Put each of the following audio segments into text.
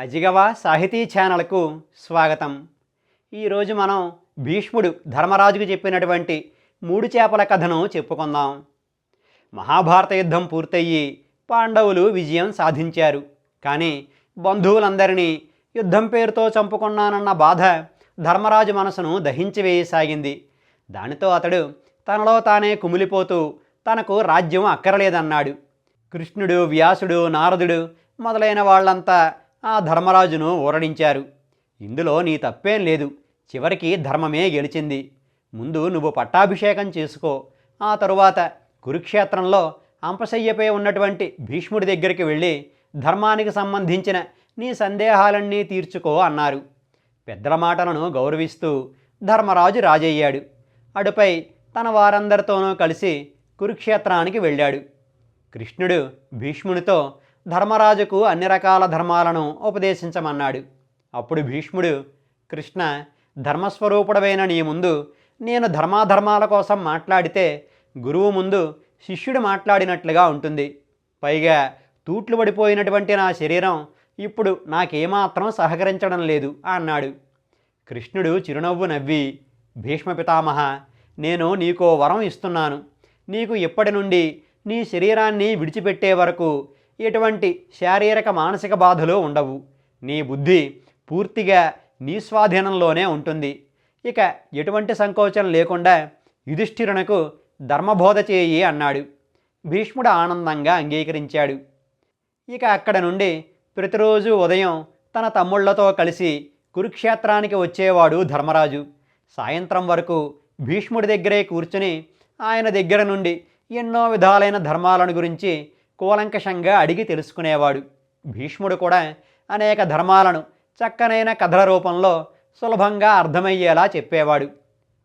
అజిగవ సాహితీ ఛానల్కు స్వాగతం. ఈరోజు మనం భీష్ముడు ధర్మరాజుకు చెప్పినటువంటి మూడు చేపల కథను చెప్పుకుందాం. మహాభారత యుద్ధం పూర్తయ్యి పాండవులు విజయం సాధించారు. కానీ బంధువులందరినీ యుద్ధం పేరుతో చంపుకున్నానన్న బాధ ధర్మరాజు మనసును దహించివేయసాగింది దానితో అతడు తనలో తానే కుమిలిపోతూ తనకు రాజ్యం అక్కరలేదన్నాడు. కృష్ణుడు వ్యాసుడు నారదుడు మొదలైన వాళ్ళంతా ఆ ధర్మరాజును ఊరడించారు ఇందులో నీ తప్పేం లేదు. చివరికి ధర్మమే గెలిచింది. ముందు నువ్వు పట్టాభిషేకం చేసుకో. ఆ తరువాత కురుక్షేత్రంలో అంపశయ్యపై ఉన్నటువంటి భీష్ముడి దగ్గరికి వెళ్ళి ధర్మానికి సంబంధించిన నీ సందేహాలన్నీ తీర్చుకో అన్నారు. పెద్దల మాటలను గౌరవిస్తూ ధర్మరాజు రాజయ్యాడు. అటుపై తన వారందరితోనూ కలిసి కురుక్షేత్రానికి వెళ్ళాడు. కృష్ణుడు భీష్మునితో ధర్మరాజుకు అన్ని రకాల ధర్మాలను ఉపదేశించమన్నాడు. అప్పుడు భీష్ముడు కృష్ణ ధర్మస్వరూపుడవైన నీ ముందు నేను ధర్మాధర్మాల కోసం మాట్లాడితే గురువు ముందు శిష్యుడు మాట్లాడినట్లుగా ఉంటుంది. పైగా తూట్లు పడిపోయినటువంటి నా శరీరం ఇప్పుడు నాకేమాత్రం సహకరించడం లేదు అన్నాడు. కృష్ణుడు చిరునవ్వు నవ్వి భీష్మ పితామహ నేను నీకో వరం ఇస్తున్నాను. నీకు ఇప్పటి నుండి నీ శరీరాన్ని విడిచిపెట్టే వరకు ఎటువంటి శారీరక మానసిక బాధలు ఉండవు. నీ బుద్ధి పూర్తిగా నీ స్వాధీనంలోనే ఉంటుంది. ఇక ఎటువంటి సంకోచం లేకుండా యుధిష్ఠిరునకు ధర్మబోధ చేయి అన్నాడు. భీష్ముడు ఆనందంగా అంగీకరించాడు. ఇక అక్కడ నుండి ప్రతిరోజు ఉదయం తన తమ్ముళ్ళతో కలిసి కురుక్షేత్రానికి వచ్చేవాడు ధర్మరాజు. సాయంత్రం వరకు భీష్ముడి దగ్గరే కూర్చుని ఆయన దగ్గర నుండి ఎన్నో విధాలైన ధర్మాలను గురించి కూలంకషంగా అడిగి తెలుసుకునేవాడు. భీష్ముడు కూడా అనేక ధర్మాలను చక్కనైన కథల రూపంలో సులభంగా అర్థమయ్యేలా చెప్పేవాడు.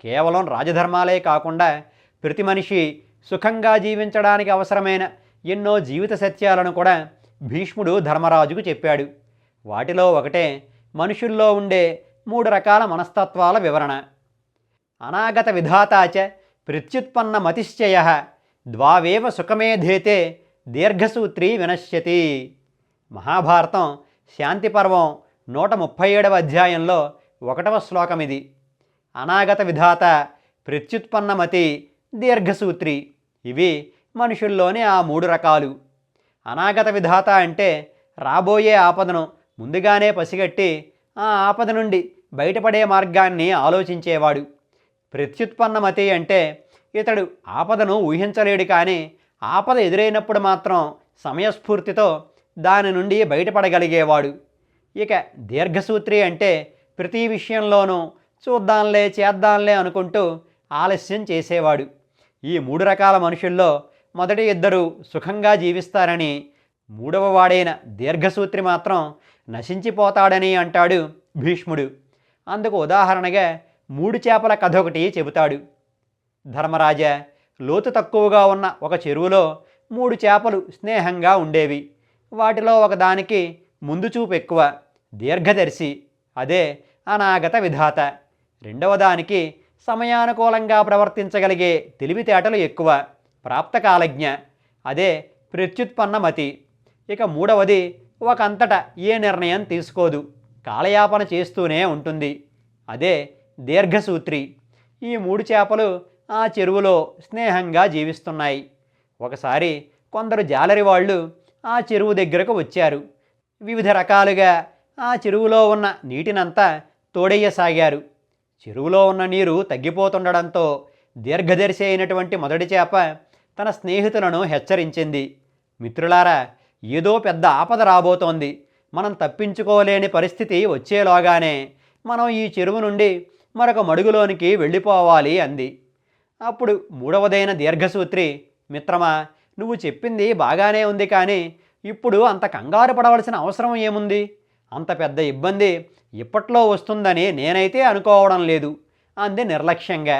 కేవలం రాజధర్మాలే కాకుండా ప్రతి మనిషి సుఖంగా జీవించడానికి అవసరమైన ఎన్నో జీవిత సత్యాలను కూడా భీష్ముడు ధర్మరాజుకు చెప్పాడు. వాటిలో ఒకటే మనుషుల్లో ఉండే మూడు రకాల మనస్తత్వాల వివరణ. అనాగత విధాతాచ ప్రత్యుత్పన్న మతిశ్చయ ద్వావేవ సుఖమేధేతే దీర్ఘసూత్రి వినశ్యతి. మహాభారతం శాంతి పర్వం నూట ముప్పై ఏడవ అధ్యాయంలో ఒకటవ శ్లోకం ఇది అనాగత విధాత ప్రత్యుత్పన్నమతి దీర్ఘసూత్రి. ఇవి మనుషుల్లోని ఆ మూడు రకాలు. అనాగత విధాత అంటే రాబోయే ఆపదను ముందుగానే పసిగట్టి ఆ ఆపద నుండి బయటపడే మార్గాన్ని ఆలోచించేవాడు. ప్రత్యుత్పన్నమతి అంటే ఇతడు ఆపదను ఊహించలేడు కానీ ఆపద ఎదురైనప్పుడు మాత్రం సమయస్ఫూర్తితో దాని నుండి బయటపడగలిగేవాడు. ఇక దీర్ఘసూత్రి అంటే ప్రతి విషయంలోనూ చూద్దాంలే చేద్దాంలే అనుకుంటూ ఆలస్యం చేసేవాడు. ఈ మూడు రకాల మనుషుల్లో మొదటి ఇద్దరు సుఖంగా జీవిస్తారని మూడవ వాడైన దీర్ఘసూత్రి మాత్రం నశించిపోతాడని అంటాడు భీష్ముడు. అందుకు ఉదాహరణగా మూడు చేపల కథ ఒకటి చెబుతాడు. ధర్మరాజ లోతు తక్కువగా ఉన్న ఒక చెరువులో మూడు చేపలు స్నేహంగా ఉండేవి. వాటిలో ఒకదానికి ముందు చూపు ఎక్కువ దీర్ఘదర్శి అదే అనాగత విధాత. రెండవ దానికి సమయానుకూలంగా ప్రవర్తించగలిగే తెలివితేటలు ఎక్కువ ప్రాప్తకాలజ్ఞ అదే ప్రత్యుత్పన్నమతి. ఇక మూడవది ఒకంతట ఏ నిర్ణయం తీసుకోదు కాలయాపన చేస్తూనే ఉంటుంది అదే దీర్ఘసూత్రి. ఈ మూడు చేపలు ఆ చెరువులో స్నేహంగా జీవిస్తున్నాయి. ఒకసారి కొందరు జాలరి వాళ్ళు ఆ చెరువు దగ్గరకు వచ్చారు. వివిధ రకాలుగా ఆ చెరువులో ఉన్న నీటినంతా తోడెయ్యసాగారు చెరువులో ఉన్న నీరు తగ్గిపోతుండడంతో దీర్ఘదర్శి అయినటువంటి మొదటి చేప తన స్నేహితులను హెచ్చరించింది. మిత్రులారా ఏదో పెద్ద ఆపద రాబోతోంది. మనం తప్పించుకోలేని పరిస్థితి వచ్చేలోగానే మనం ఈ చెరువు నుండి మరొక మడుగులోనికి వెళ్ళిపోవాలి అంది. అప్పుడు మూడవదైన దీర్ఘసూత్రి మిత్రమా నువ్వు చెప్పింది బాగానే ఉంది కానీ ఇప్పుడు అంత కంగారు పడవలసిన అవసరం ఏముంది? అంత పెద్ద ఇబ్బంది ఇప్పట్లో వస్తుందని నేనైతే అనుకోవడం లేదు అంది నిర్లక్ష్యంగా.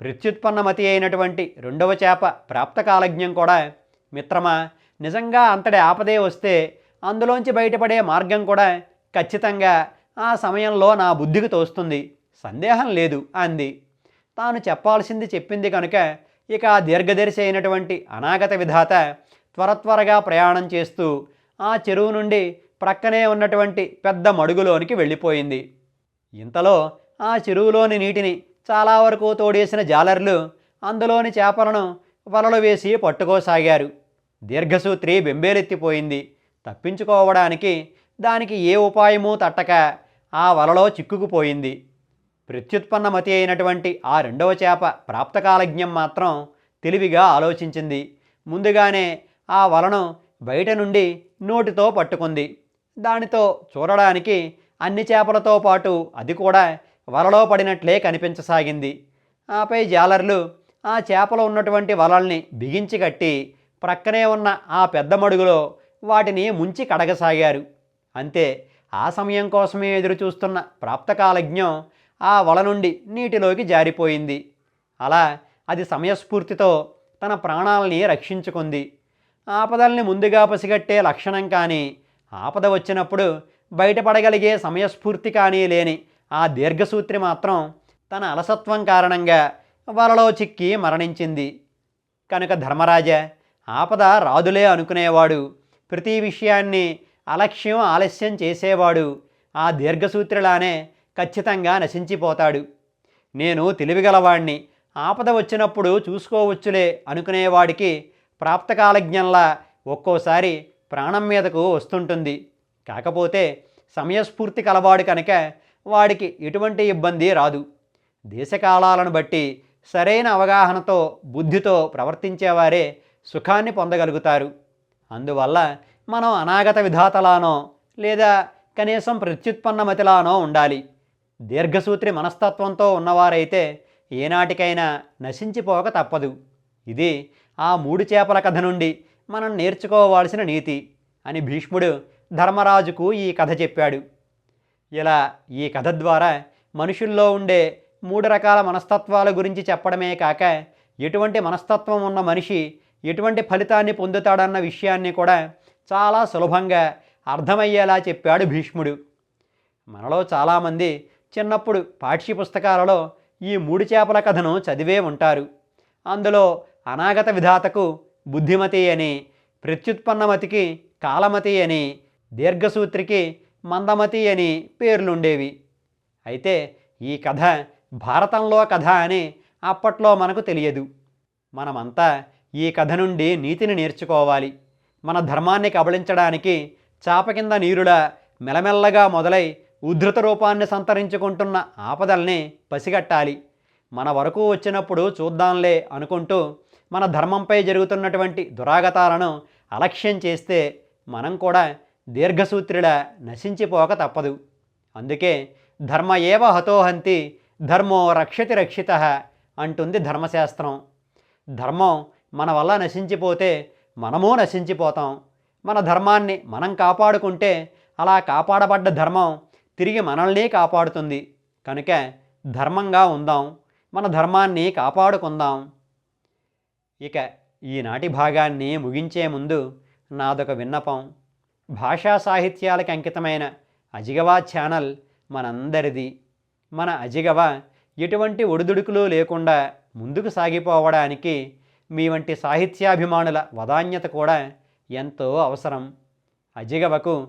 ప్రత్యుత్పన్నమతి అయినటువంటి రెండవ చేప ప్రాప్తకాలజ్ఞం కూడా మిత్రమా నిజంగా అంతటి ఆపదే వస్తే అందులోంచి బయటపడే మార్గం కూడా ఖచ్చితంగా ఆ సమయంలో నా బుద్ధికి తోస్తుంది. సందేహం లేదు అంది. తాను చెప్పాల్సింది చెప్పింది కనుక ఇక ఆ దీర్ఘదర్శి అయినటువంటి అనాగత విధాత త్వర త్వరగా ప్రయాణం చేస్తూ ఆ చెరువు నుండి ప్రక్కనే ఉన్నటువంటి పెద్ద మడుగులోనికి వెళ్ళిపోయింది. ఇంతలో ఆ చెరువులోని నీటిని చాలా వరకు తోడేసిన జాలర్లు అందులోని చేపలను వలలు వేసి పట్టుకోసాగారు. దీర్ఘసూత్రి బెంబేలెత్తిపోయింది. తప్పించుకోవడానికి దానికి ఏ ఉపాయమూ తట్టక ఆ వలలో చిక్కుకుపోయింది. ప్రత్యుత్పన్నమతి అయినటువంటి ఆ రెండవ చేప ప్రాప్తకాలజ్ఞం మాత్రం తెలివిగా ఆలోచించింది. ముందుగానే ఆ వలను బయట నుండి నోటితో పట్టుకుంది. దానితో చూడడానికి అన్ని చేపలతో పాటు అది కూడా వలలో పడినట్లే కనిపించసాగింది. ఆపై జాలర్లు ఆ చేపలు ఉన్నటువంటి వలల్ని బిగించి కట్టి ప్రక్కనే ఉన్న ఆ పెద్ద మడుగులో వాటిని ముంచి కడగసాగారు. అంతే ఆ సమయం కోసమే ఎదురు చూస్తున్న ప్రాప్తకాలజ్ఞం ఆ వల నుండి నీటిలోకి జారిపోయింది. అలా అది సమయస్ఫూర్తితో తన ప్రాణాలని రక్షించుకుంది. ఆపదల్ని ముందుగా పసిగట్టే లక్షణం కానీ ఆపద వచ్చినప్పుడు బయటపడగలిగే సమయస్ఫూర్తి కానీ లేని ఆ దీర్ఘసూత్రి మాత్రం తన అలసత్వం కారణంగా వలలో చిక్కి మరణించింది. కనుక ధర్మరాజ ఆపద రాదులే అనుకునేవాడు. ప్రతి విషయాన్ని అలక్ష్యం ఆలస్యం చేసేవాడు. ఆ దీర్ఘసూత్రిలానే ఖచ్చితంగా నశించిపోతాడు. నేను తెలివిగలవాణ్ణి. ఆపద వచ్చినప్పుడు చూసుకోవచ్చులే అనుకునేవాడికి ప్రాప్తకాలజ్ఞంలా ఒక్కోసారి ప్రాణం మీదకు వస్తుంటుంది. కాకపోతే సమయస్ఫూర్తి కలవాడు కనుక వాడికి ఎటువంటి ఇబ్బంది రాదు. దేశకాలాలను బట్టి సరైన అవగాహనతో బుద్ధితో ప్రవర్తించేవారే సుఖాన్ని పొందగలుగుతారు. అందువల్ల మనం అనాగత విధాతలానో లేదా కనీసం ప్రత్యుత్పన్నమతిలానో ఉండాలి. దీర్ఘసూత్రి మనస్తత్వంతో ఉన్నవారైతే ఏనాటికైనా నశించిపోక తప్పదు. ఇది ఆ మూడు చేపల కథ నుండి మనం నేర్చుకోవాల్సిన నీతి అని భీష్ముడు ధర్మరాజుకు ఈ కథ చెప్పాడు. ఇలా ఈ కథ ద్వారా మనుషుల్లో ఉండే మూడు రకాల మనస్తత్వాల గురించి చెప్పడమే కాక ఎటువంటి మనస్తత్వం ఉన్న మనిషి ఎటువంటి ఫలితాన్ని పొందుతాడన్న విషయాన్ని కూడా చాలా సులభంగా అర్థమయ్యేలా చెప్పాడు భీష్ముడు. మనలో చాలామంది చిన్నప్పుడు పాఠ్య పుస్తకాలలో ఈ మూడు చేపల కథను చదివే ఉంటారు. అందులో అనాగత విధాతకు బుద్ధిమతి అని ప్రత్యుత్పన్నమతికి కాలమతి అని దీర్ఘసూత్రికి మందమతి అని పేర్లుండేవి. అయితే ఈ కథ భారతంలో కథ అని అప్పట్లో మనకు తెలియదు. మనమంతా ఈ కథ నుండి నీతిని నేర్చుకోవాలి. మన ధర్మాన్ని కబళించడానికి చాప కింద నీరులా మెలమెల్లగా మొదలై ఉద్ధృత రూపాన్ని సంతరించుకుంటున్న ఆపదల్ని పసిగట్టాలి. మన వరకు వచ్చినప్పుడు చూద్దాంలే అనుకుంటూ మన ధర్మంపై జరుగుతున్నటువంటి దురాగతాలను అలక్ష్యం చేస్తే మనం కూడా దీర్ఘసూత్రుల నశించిపోక తప్పదు. అందుకే ధర్మ ఏవ హతోహంతి ధర్మో రక్షతి రక్షిత అంటుంది ధర్మశాస్త్రం. ధర్మం మన వల్ల నశించిపోతే మనము నశించిపోతాం. మన ధర్మాన్ని మనం కాపాడుకుంటే అలా కాపాడబడ్డ ధర్మం తిరిగి మనల్నే కాపాడుతుంది. కనుక ధర్మంగా ఉందాం. మన ధర్మాన్ని కాపాడుకుందాం. ఇక ఈనాటి భాగాన్ని ముగించే ముందు నాదొక విన్నపం. భాషా సాహిత్యాలకు అంకితమైన అజిగవా ఛానల్ మనందరిది. మన అజిగవ ఎటువంటి ఒడిదుడుకులు లేకుండా ముందుకు సాగిపోవడానికి మీ వంటి సాహిత్యాభిమానుల వదాన్యత కూడా ఎంతో అవసరం. అజిగవకు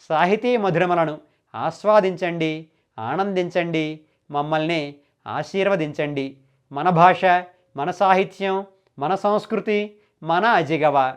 సాహితీ మధురమలను ఆస్వాదించండి ఆనందించండి మమ్మల్ని ఆశీర్వదించండి. మన భాష మన సాహిత్యం మన సంస్కృతి మన అజిగవ.